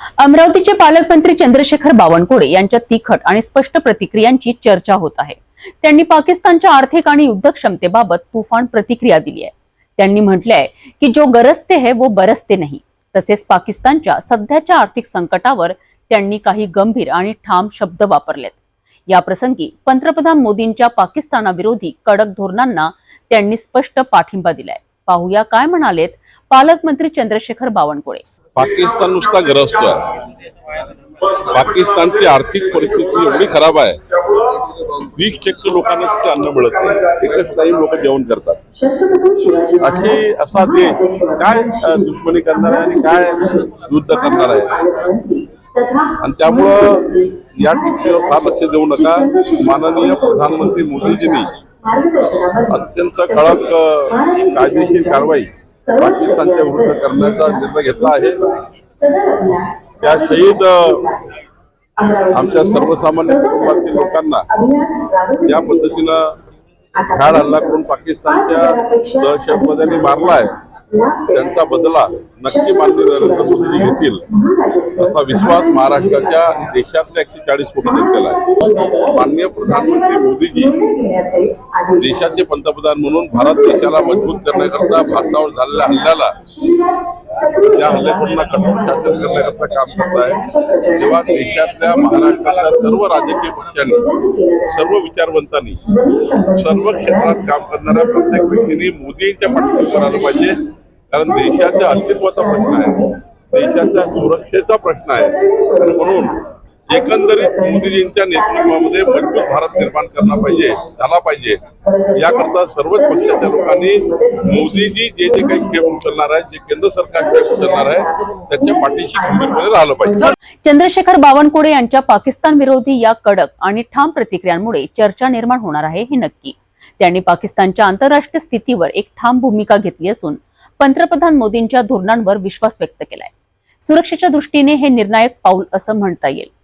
अमरावतीचे पालकमंत्री चंद्रशेखर बावनकुळे यांच्या तिखट आणि स्पष्ट प्रतिक्रियांची चर्चा होत आहे. त्यांनी पाकिस्तानच्या आर्थिक आणि युद्ध क्षमतेबाबत तुफान प्रतिक्रिया दिली आहे. त्यांनी म्हटले आहे की जो गरजते है वो बरसते नाही. तसेच पाकिस्तानच्या सध्याच्या आर्थिक संकटावर त्यांनी काही गंभीर आणि ठाम शब्द वापरलेत. या प्रसंगी पंतप्रधान मोदींच्या पाकिस्तानाविरोधी कडक धोरणांना त्यांनी स्पष्ट पाठिंबा दिलाय. पाहूया काय म्हणालेत पालकमंत्री चंद्रशेखर बावनकुळे. पाकिस्तान नुसता ग्रस्तोय पाकिस्तानची आर्थिक परिस्थिती एवढी खराब आहे. वीस टक्के लोकांना तिथे अन्न मिळत नाही. एकच टाईम लोक जेवण करतात. अशी असा देश काय दुश्मनी करणार आहे आणि काय युद्ध करणार आहे? आणि त्यामुळं या टिप्पीवर फार लक्ष देऊ नका. माननीय प्रधानमंत्री मोदीजींनी अत्यंत कडक कायदेशीर कारवाई पाकिस्तानच्या विरुद्ध करण्याचा निर्णय घेतला आहे. त्या शहीद आमच्या सर्वसामान्य कुटुंबातील लोकांना या पद्धतीनं घाड हल्ला करून पाकिस्तानच्या दहशतवाद्यांनी मारलाय. त्यांचा बदला नक्की माननीय नरेंद्र मोदी घेतील असा विश्वास महाराष्ट्राच्या आणि देशातल्या एकशे चाळीस कोटी जनतेला आहे. माननीय प्रधानमंत्री मोदीजी देशाचे पंतप्रधान म्हणून भारत देशाला मजबूत करण्याकरता भारतावर झालेल्या हल्ल्याला त्या हल्लेखोरांना कठोर शासन करण्याकरता काम करत आहे तेव्हा देशातल्या महाराष्ट्रातल्या सर्व राजकीय पक्षांनी सर्व विचारवंतांनी सर्व क्षेत्रात काम करणाऱ्या प्रत्येक व्यक्तीने मोदींच्या पाठीवर आलं पाहिजे. कारण देशाच्या अस्तित्वाचा प्रश्न आहे. देशाच्या सुरक्षेचा प्रश्न आहे. आणि म्हणून एकंदरीत मोदीजींच्या नेतृत्वामध्ये मजबूत भारत निर्माण करणार पाहिजे झाला पाहिजे. याकरता सर्वच पक्षाच्या लोकांनी मोदीजी जे जे काही स्टेप उचलणार आहे जे केंद्र सरकार स्टेप उचलणार आहे त्याच्या पाठीशी खंबीरपणे राहिलं पाहिजे. चंद्रशेखर बावनकुळे यांच्या पाकिस्तान विरोधी या कडक आणि ठाम प्रतिक्रियांमुळे चर्चा निर्माण होणार आहे हे नक्की. त्यांनी पाकिस्तानच्या आंतरराष्ट्रीय स्थितीवर एक ठाम भूमिका घेतली असून पंतप्रधान मोदींच्या धोरणांवर विश्वास व्यक्त केलाय. सुरक्षेच्या दृष्टीने हे निर्णायक पाऊल असं म्हणता येईल.